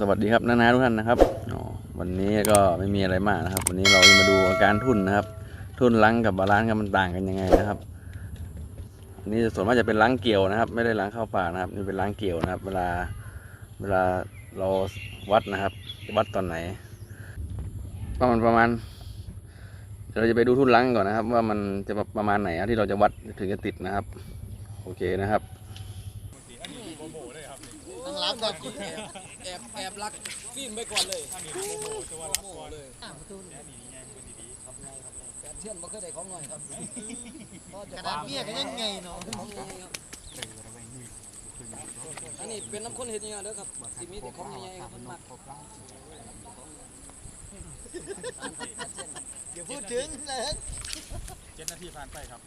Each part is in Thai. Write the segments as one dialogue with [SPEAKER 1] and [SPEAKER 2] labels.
[SPEAKER 1] สวัสดีครับน้านาทุกท่านนะครับวันนี้ก็ไม่มีอะไรมากนะครับ วันนี้เราจะมาดูอาการทุ่นนะครับ ทุ่นลังกับบาลานซ์กันมันต่างกันยังไงนะครับอันนี้ส่วนมากจะเป็นล้างเกี่ยวนะครับ ไม่ได้ล้างเข้าปากนะครับ นี่เป็นล้างเกี่ยวนะครับ เวลาเวลาเราวัดนะครับ วัดตอนไหนประมาณประมาณ เราจะไปดูทุ่นลังก่อนนะครับ ว่ามันจะประมาณไหนที่เราจะวัดถึงจะติดนะครับ โอเคนะครับ
[SPEAKER 2] ตั้งรับก่อน
[SPEAKER 3] แอบแอบรักฟิล์มไปก่อนเลยโอ้โหเลย
[SPEAKER 2] อะประตูนี่
[SPEAKER 3] แอบเชื่อนมาเคยได้ของหน่อยครับพ่อกจะ
[SPEAKER 2] ระดาษเบี้ยก็ยังไงเนาะ
[SPEAKER 3] ของใหญ่ครับอันนี้เป็นน้ำข้นเห็ดยังไงเด้อครับสิมีแต่ของใหญ่ๆครับมันมัก
[SPEAKER 2] อย่าพูดถึงเลย
[SPEAKER 4] เจ็ดนาทีผ่านไปครับ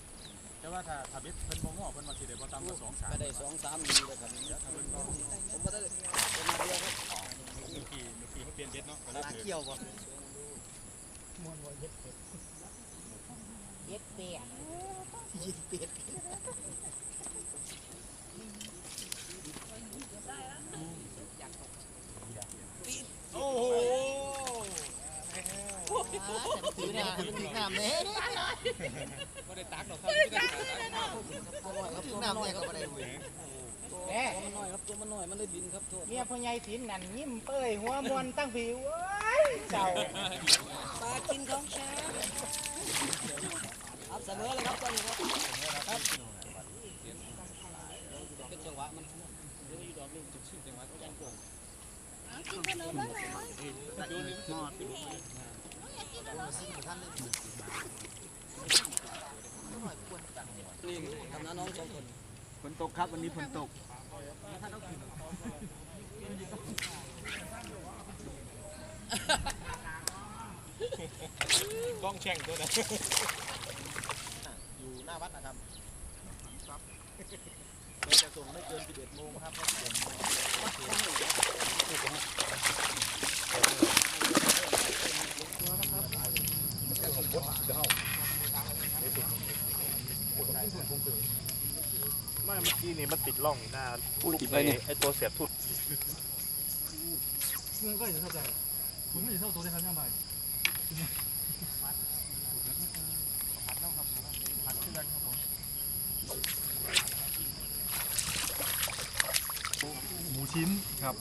[SPEAKER 4] แต่ว่าถ้าถ้าเบ็ดเพิ่นบ่งอเพิ่นว่าสิได้บ่ต่ำกว่าสองสาม
[SPEAKER 3] ก็ได้สองสามดีเลยครับผมก็ได้เป็นมาเดียวครับ
[SPEAKER 4] เมื่อกี้เมื่อกี้เขาเปลี่ยนเบ็ดเนาะก็เลย
[SPEAKER 2] ตา
[SPEAKER 4] เกิด
[SPEAKER 2] เกี่ยวบ่
[SPEAKER 5] เย็ดเปียก
[SPEAKER 2] ยิงเป็ด
[SPEAKER 4] โอ้โห
[SPEAKER 2] ถือเนี่ยมันถึงน้ำเนี่ย
[SPEAKER 3] ก็ได้ตักดอกครับตัวน้อยครับ
[SPEAKER 2] ถึ
[SPEAKER 3] ตั
[SPEAKER 2] ง
[SPEAKER 3] ว
[SPEAKER 2] น้ำ
[SPEAKER 3] น้อ
[SPEAKER 2] เนี่ย
[SPEAKER 3] ค
[SPEAKER 2] ก็
[SPEAKER 3] รับ
[SPEAKER 2] ไม่ได้เว้ย
[SPEAKER 3] ตัวมันน้อยครับตัวมันน้อยมันได้บินครับโทษ
[SPEAKER 5] เมียพ่อใหญ่ถิ่นนั่นยิ้มเป้ยหัวมวนตั้งผิวเจ้า
[SPEAKER 3] ปลากินของแช่ครับเสมอเลยครับตอนนี้ครับครับเป็นจังหวะมันเดี๋ยวอยู่ดอกนึงจุดชื่อจังหวะเขาจังโป่งนี่ ทำน้าน้องสองคน
[SPEAKER 4] ฝนตกครับวันนี้ฝนตกกล้องแช่งตัวนั้น
[SPEAKER 2] อยู่หน้าวัดนะครับเราจะส่งไม่เกิน11โมงครับ
[SPEAKER 4] ไม่เมื่อกี้นี่มันติดร่องอยู่หน้า
[SPEAKER 1] พูดติดไปเนี่ย
[SPEAKER 4] ไอตัวเสียบทุดหมูชิ้นครับ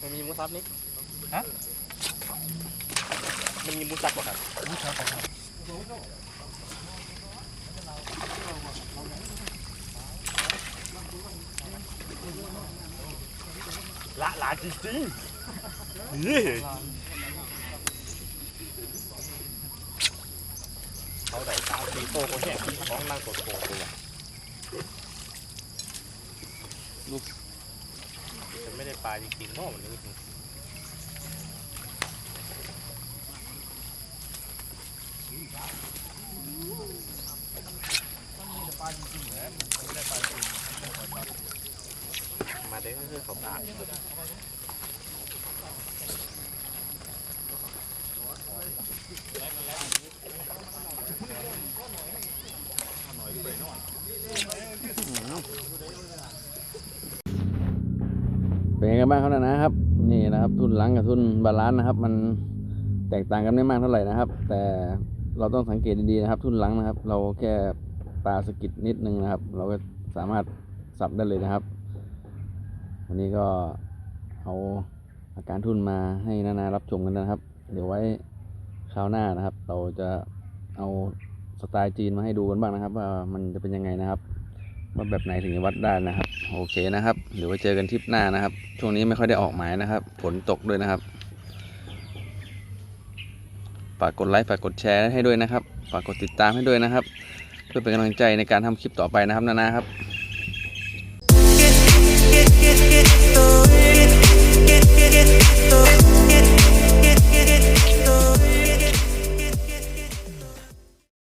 [SPEAKER 4] มันมีหมูสับนี่ฮะมันมีหมูสับป่ะครับหมูสับครับ ละลาจริงๆนี่เขาได้สาวสีโตเขาแห้งของนั่งสดโตตัวลูกจะไม่ได้ปลาจริงๆเนาะวันนี้มาได้ก็ คือเขาตา
[SPEAKER 1] เป็นยังไงบ้างครับนะนะครับ นี่นะครับ ทุนหลังกับทุนบาลานซ์นะครับ มันแตกต่างกันไม่มากเท่าไหร่นะครับ แต่เราต้องสังเกตดีๆนะครับ ทุนหลังนะครับ เราแค่ปลาสะกิดนิดนึงนะครับ เราก็สามารถสับได้เลยนะครับ วันนี้ก็เอาอาการทุนมาให้นานารับชมกันนะครับ เดี๋ยวไว้คราวหน้านะครับ เราจะเอาสไตล์จีนมาให้ดูกันบ้างนะครับ ว่ามันจะเป็นยังไงนะครับว่าแบบไหนถึงจะวัดได้นะครับ โอเคนะครับเดี๋ยวไว้เจอกันทริปหน้านะครับ ช่วงนี้ไม่ค่อยได้ออกหมายนะครับฝนตกด้วยนะครับฝากกดไลค์ฝากกดแชร์ให้ด้วยนะครับฝากกดติดตามให้ด้วยนะครับ เพื่อเป็นกำลังใจในการทำคลิปต่อไปนะครับนานาครับ